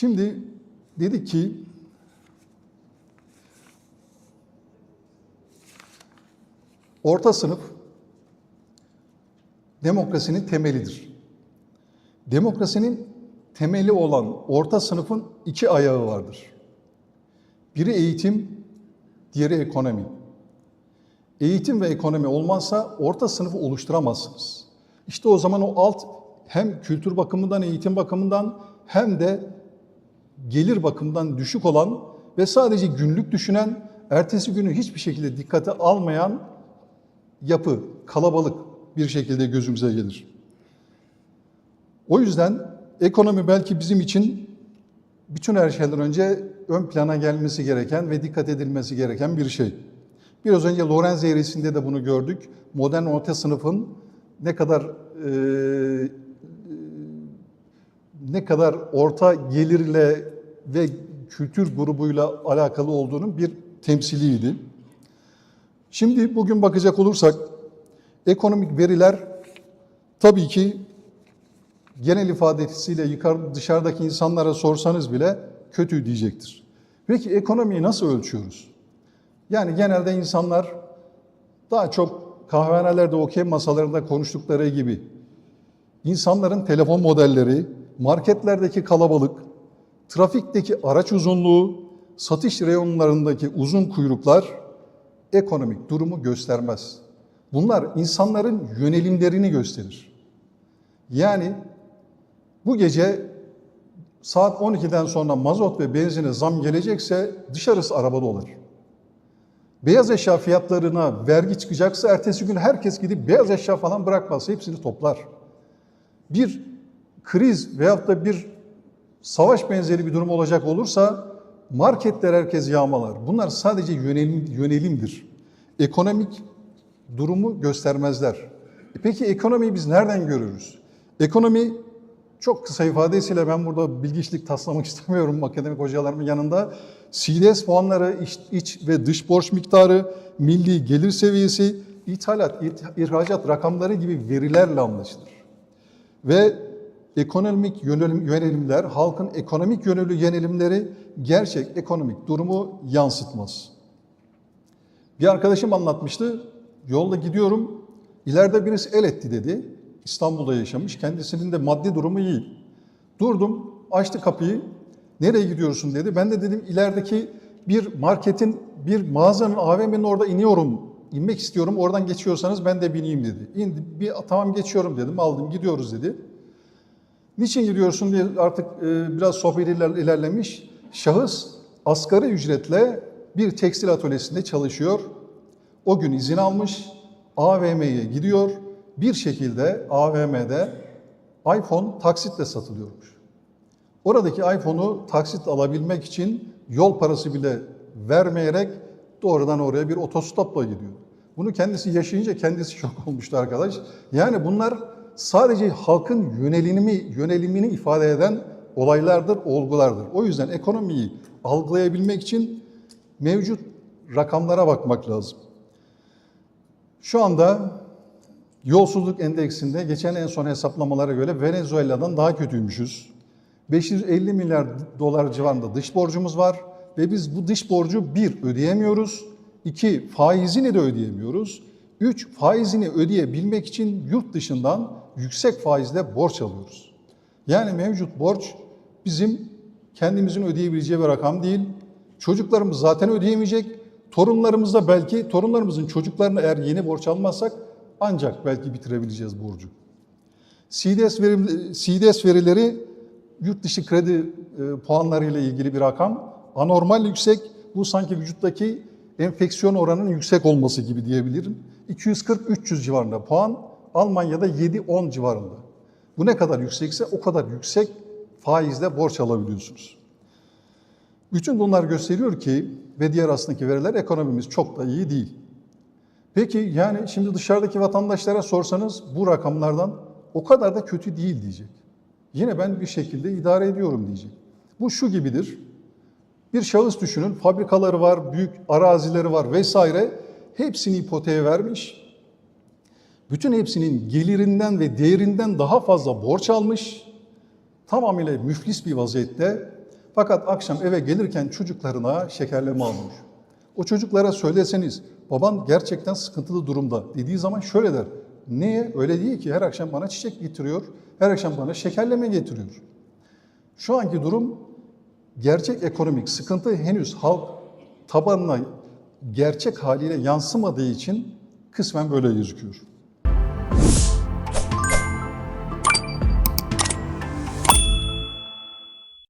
Şimdi dedi ki orta sınıf demokrasinin temelidir. Demokrasinin temeli olan orta sınıfın iki ayağı vardır. Biri eğitim, diğeri ekonomi. Eğitim ve ekonomi olmazsa orta sınıfı oluşturamazsınız. İşte o zaman o alt hem kültür bakımından, eğitim bakımından hem de gelir bakımından düşük olan ve sadece günlük düşünen, ertesi günü hiçbir şekilde dikkate almayan yapı, kalabalık bir şekilde gözümüze gelir. O yüzden ekonomi belki bizim için bütün her şeyden önce ön plana gelmesi gereken ve dikkat edilmesi gereken bir şey. Biraz önce Lorenz eğrisinde de bunu gördük. Modern orta sınıfın ne kadar e, ne kadar orta gelirle ve kültür grubuyla alakalı olduğunun bir temsiliydi. Şimdi bugün bakacak olursak ekonomik veriler tabii ki genel ifadesiyle dışarıdaki insanlara sorsanız bile kötü diyecektir. Peki ekonomiyi nasıl ölçüyoruz? Yani genelde insanlar daha çok kahvehanelerde, okey masalarında konuştukları gibi insanların telefon modelleri, marketlerdeki kalabalık, trafikteki araç uzunluğu, satış reyonlarındaki uzun kuyruklar ekonomik durumu göstermez. Bunlar insanların yönelimlerini gösterir. Yani bu gece saat 12'den sonra mazot ve benzine zam gelecekse dışarısı arabada olur. Beyaz eşya fiyatlarına vergi çıkacaksa ertesi gün herkes gidip beyaz eşya falan bırakmaz. Hepsini toplar. Bir kriz veyahut da bir savaş benzeri bir durum olacak olursa marketler herkes yağmalar. Bunlar sadece yönelim, yönelimdir. Ekonomik durumu göstermezler. E peki ekonomiyi biz nereden görürüz? Ekonomi çok kısa ifadesiyle ben burada bilgiçlik taslamak istemiyorum akademik hocalarımın yanında. CDS puanları, iç, iç ve dış borç miktarı, milli gelir seviyesi, ithalat, ihracat rakamları gibi verilerle anlaşılır. Ve ekonomik yönelim, yönelimler, halkın ekonomik yönelü yönelimleri gerçek ekonomik durumu yansıtmaz. Bir arkadaşım anlatmıştı, yolda gidiyorum, ileride birisi el etti dedi. İstanbul'da yaşamış, kendisinin de maddi durumu iyi. Durdum, açtı kapıyı, nereye gidiyorsun dedi. Ben de dedim ilerideki bir marketin, bir mağazanın, AVM'nin orada iniyorum, inmek istiyorum, oradan geçiyorsanız ben de bineyim dedi. İndi, bir, tamam geçiyorum dedim, aldım, gidiyoruz dedi. Niçin gidiyorsun diye artık e, biraz sohbet ilerlemiş. Şahıs asgari ücretle bir tekstil atölyesinde çalışıyor. O gün izin almış, AVM'ye gidiyor. Bir şekilde AVM'de iPhone taksitle satılıyormuş. Oradaki iPhone'u taksit alabilmek için yol parası bile vermeyerek doğrudan oraya bir otostopla gidiyor. Bunu kendisi yaşayınca kendisi şok olmuştu arkadaş. Yani bunlar sadece halkın yönelimi, yönelimini ifade eden olaylardır, olgulardır. O yüzden ekonomiyi algılayabilmek için mevcut rakamlara bakmak lazım. Şu anda yolsuzluk endeksinde geçen en son hesaplamalara göre Venezuela'dan daha kötüymüşüz. 550 milyar dolar civarında dış borcumuz var ve biz bu dış borcu bir ödeyemiyoruz, iki faizini de ödeyemiyoruz, üç faizini ödeyebilmek için yurt dışından yüksek faizle borç alıyoruz. Yani mevcut borç bizim kendimizin ödeyebileceği bir rakam değil. Çocuklarımız zaten ödeyemeyecek. Torunlarımız da belki torunlarımızın çocuklarına eğer yeni borç almazsak ancak belki bitirebileceğiz borcu. CDS, verim, CDS verileri yurt dışı kredi e, puanlarıyla ilgili bir rakam. Anormal yüksek. Bu sanki vücuttaki enfeksiyon oranının yüksek olması gibi diyebilirim. 240-300 civarında puan. Almanya'da 7-10 civarında. Bu ne kadar yüksekse o kadar yüksek faizle borç alabiliyorsunuz. Bütün bunlar gösteriyor ki ve diğer aslındaki veriler ekonomimiz çok da iyi değil. Peki yani şimdi dışarıdaki vatandaşlara sorsanız bu rakamlardan o kadar da kötü değil diyecek. Yine ben bir şekilde idare ediyorum diyecek. Bu şu gibidir. Bir şahıs düşünün, fabrikaları var, büyük arazileri var vesaire. Hepsini ipoteğe vermiş. Bütün hepsinin gelirinden ve değerinden daha fazla borç almış. Tamamıyla müflis bir vaziyette Fakat akşam eve gelirken çocuklarına şekerleme almış. O çocuklara söyleseniz baban gerçekten sıkıntılı durumda dediği zaman şöyle der. Niye? Öyle değil ki her akşam bana çiçek getiriyor, her akşam bana şekerleme getiriyor. Şu anki durum gerçek ekonomik sıkıntı henüz halk tabanına gerçek haliyle yansımadığı için kısmen böyle gözüküyor.